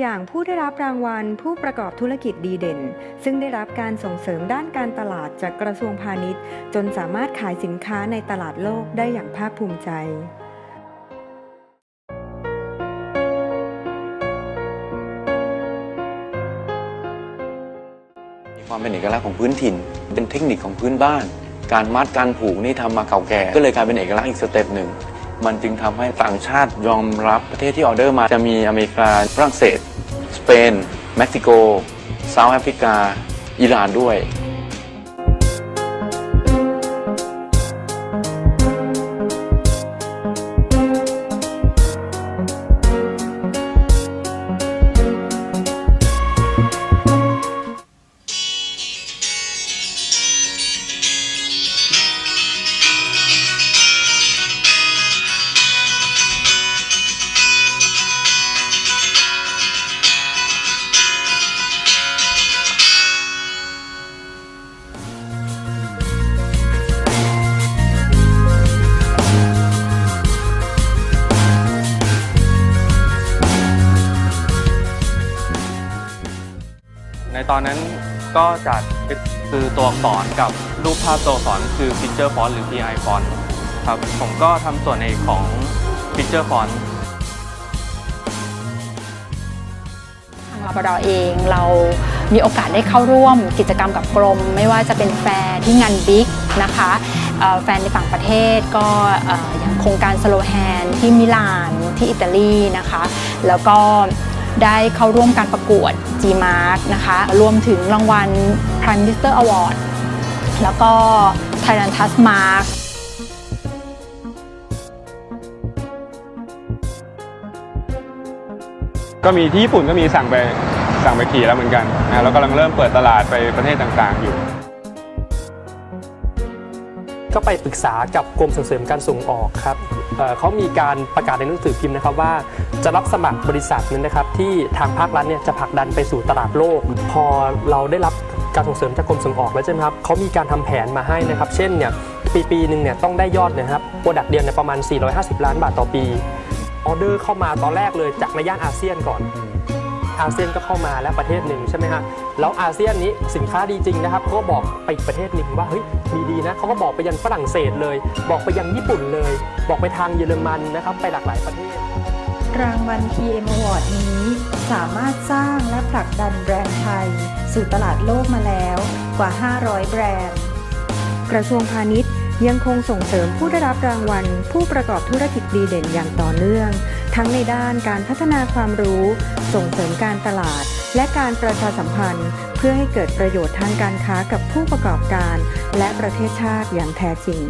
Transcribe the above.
อย่างผู้ได้รับรางวัลผู้ประกอบธุรกิจดีเด่น ซึ่งได้รับการส่งเสริมด้านการตลาดจากกระทรวงพาณิชย์ จนสามารถขายสินค้าในตลาดโลกได้อย่างภาคภูมิใจมีความเป็นเอกลักษณ์ของพื้นถิ่น เป็นเทคนิคของพื้นบ้าน การมัดการผูกนี่ทำมาเก่าแก่ ก็เลยกลายเป็นเอกลักษณ์อีกสเต็ปหนึ่ง มันจึงทำให้ต่างชาติยอมรับประเทศที่ออเดอร์มาจะมีอเมริกาฝรั่งเศส สเปน เม็กซิโกเซาท์แอฟริกา อิหร่านด้วย ในตอนนั้นก็จัดคือตัวอักษรกับรูปภาพตัวอักษรคือ Picture Font หรือ PI Font ครับผมก็ทำส่วนในของ Picture Font ทางลาบราดอเองเรามีโอกาสได้เข้าร่วมกิจกรรมกับกรม ไม่ว่าจะเป็นแฟร์ที่งานบิ๊กนะคะแฟนในต่างประเทศก็เอ่ออย่างโครงการสโลแฮนที่มิลานที่อิตาลีนะคะ แล้วก็ ได้เข้าร่วมการประกวด G-Mark นะคะรวมถึงรางวัล Prime Minister Award แล้วก็ Thailand t u s Mark ก็มีที่ญี่ปุ่นก็มีสั่งไปสั่งไปขี่แล้วเหมือนกันนะแล้วกำลังเริ่มเปิดตลาดไปประเทศต่างๆอยู่ ก็ไปปรึกษากับกรมส่งเสริมการส่งออกครับเเขามีการประกาศในหนังสือพิมพ์นะครับว่าจะรับสมัครบริษัทนั้นนะครับ ที่ทางภาครัฐเนี่ยจะผลักดันไปสู่ตลาดโลก พอเราได้รับการส่งเสริมจากกรมส่งออกแล้วใช่ไหมครับเขามีการทำแผนมาให้นะครับ เช่นเนี่ยปีปีหนึ่งเนี่ยต้องได้ยอดนะครับโปรดักเดียวเนี่ยประมาณ 450 ล้านบาทต่อปีออเดอร์เข้ามาตอนแรกเลยจากในย่านอาเซียนก่อน อาเซียนก็เข้ามาแล้วประเทศหนึ่งใช่ไหมฮะแล้วอาเซียนนี้สินค้าดีจริงนะครับเขาก็บอกไปประเทศหนึ่งว่าเฮ้ยมีดีนะเขาก็บอกไปยังฝรั่งเศสเลย บอกไปยังญี่ปุ่นเลย บอกไปทางเยอรมันนะครับไปหลากหลายประเทศ รางวัล PM Award นี้สามารถสร้างและผลักดันแบรนด์ไทย สู่ตลาดโลกมาแล้วกว่า 500 แบรนด์ กระทรวงพาณิชย์ยังคงส่งเสริมผู้ได้รับรางวัล ผู้ประกอบธุรกิจดีเด่นอย่างต่อเนื่อง ทั้งในด้านการพัฒนาความรู้ ส่งเสริมการตลาด และการประชาสัมพันธ์ เพื่อให้เกิดประโยชน์ทางการค้ากับผู้ประกอบการ และประเทศชาติอย่างแท้จริง